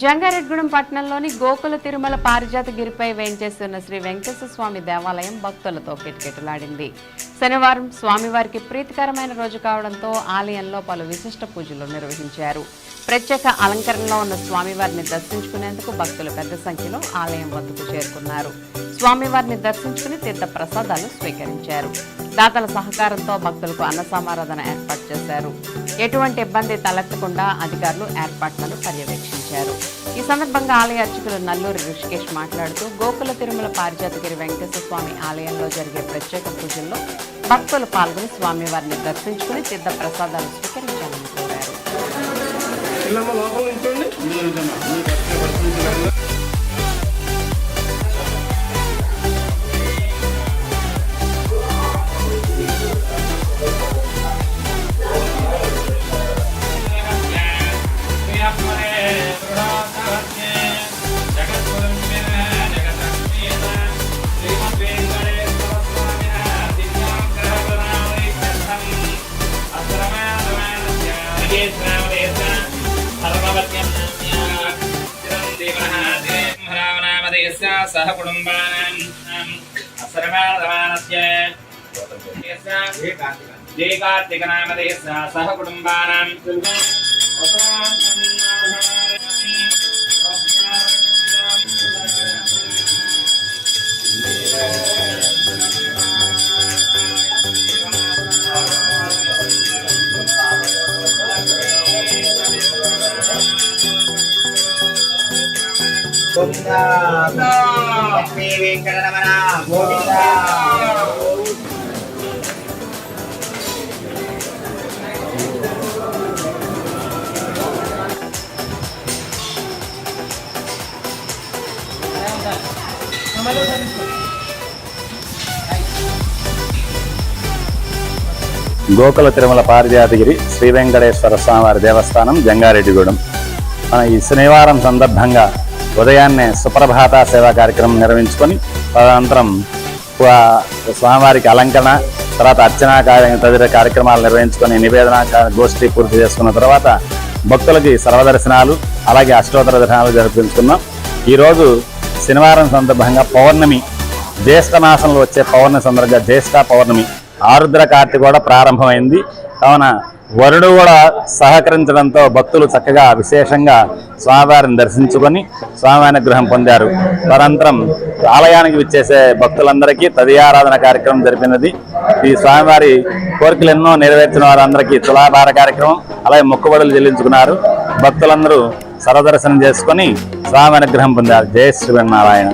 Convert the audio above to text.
జంగారెడ్గూడెం పట్టణంలోని గోకుల తిరుమల పారిజాత గిరిపై వేంచేస్తున్న శ్రీ వెంకటేశ్వర స్వామి దేవాలయం భక్తులతో కిటకిటలాడింది. శనివారం స్వామివారికి ప్రీతికరమైన రోజు కావడంతో ఆలయంలో పలు విశిష్ట పూజలు నిర్వహించారు. ప్రత్యేక అలంకరణలో ఉన్న స్వామివారిని దర్శించుకునేందుకు భక్తులు పెద్ద సంఖ్యలో ఆలయం వద్దకు చేరుకున్నారు. స్వామివారిని దర్శించుకుని తీర్థ ప్రసాదాలు స్వీకరించారు. దాతల సహకారంతో భక్తులకు అన్న సమారాధన ఏర్పాటు చేశారు. ఎటువంటి ఇబ్బంది తలెత్తకుండా అధికారులు ఏర్పాట్లను పర్యవేక్షించారు. ఈ సందర్భంగా ఆలయ అర్చకులు నల్లూరి ఋషికేష్ మాట్లాడుతూ గోకుల తిరుమల పారిజాతగిరి వెంకటేశ్వర స్వామి ఆలయంలో జరిగే ప్రత్యేక పూజల్లో భక్తులు పాల్గొని స్వామివారిని దర్శించుకుని తీర్థ ప్రసాదాలు స్వీకరించాలని కోరారు. सह कुटुम्बानाम् असरमानस्य कार्तिकनामदेशः सह कुटुम्बानाम् Thank you. గోవింద. గోకుల తిరుమల పారిజాతగిరి శ్రీ వెంకటేశ్వర స్వామివారి దేవస్థానం జంగారెడ్డిగూడెం. మన ఈ శనివారం సందర్భంగా ఉదయాన్నే సుప్రభాత సేవా కార్యక్రమం నిర్వహించుకొని తదనంతరం స్వామివారికి అలంకరణ తర్వాత అర్చనా కార్య తదితర కార్యక్రమాలు నిర్వహించుకొని నివేదన గోష్ఠి పూర్తి చేసుకున్న తర్వాత భక్తులకి సర్వదర్శనాలు అలాగే అష్టోత్తర దర్శనాలు జరిపించుకున్నాం. ఈరోజు శనివారం సందర్భంగా పౌర్ణమి జ్యేష్ఠ మాసంలో వచ్చే పౌర్ణమి సందర్భంగా జ్యేష్ఠ పౌర్ణమి ఆరుద్ర కార్తీ కూడా ప్రారంభమైంది. కావున వరుడు కూడా సహకరించడంతో భక్తులు చక్కగా విశేషంగా స్వామివారిని దర్శించుకొని స్వామి అనుగ్రహం పొందారు. తదనంతరం ఆలయానికి విచ్చేసే భక్తులందరికీ తదియారాధన కార్యక్రమం జరిపినది. ఈ స్వామివారి కోరికలు ఎన్నో నెరవేర్చిన వారందరికీ తులాభార కార్యక్రమం అలాగే మొక్కుబడులు చెల్లించుకున్నారు. భక్తులందరూ సరదర్శనం చేసుకొని స్వామి అనుగ్రహం పొందారు. జయ శ్రీమన్నారాయణ.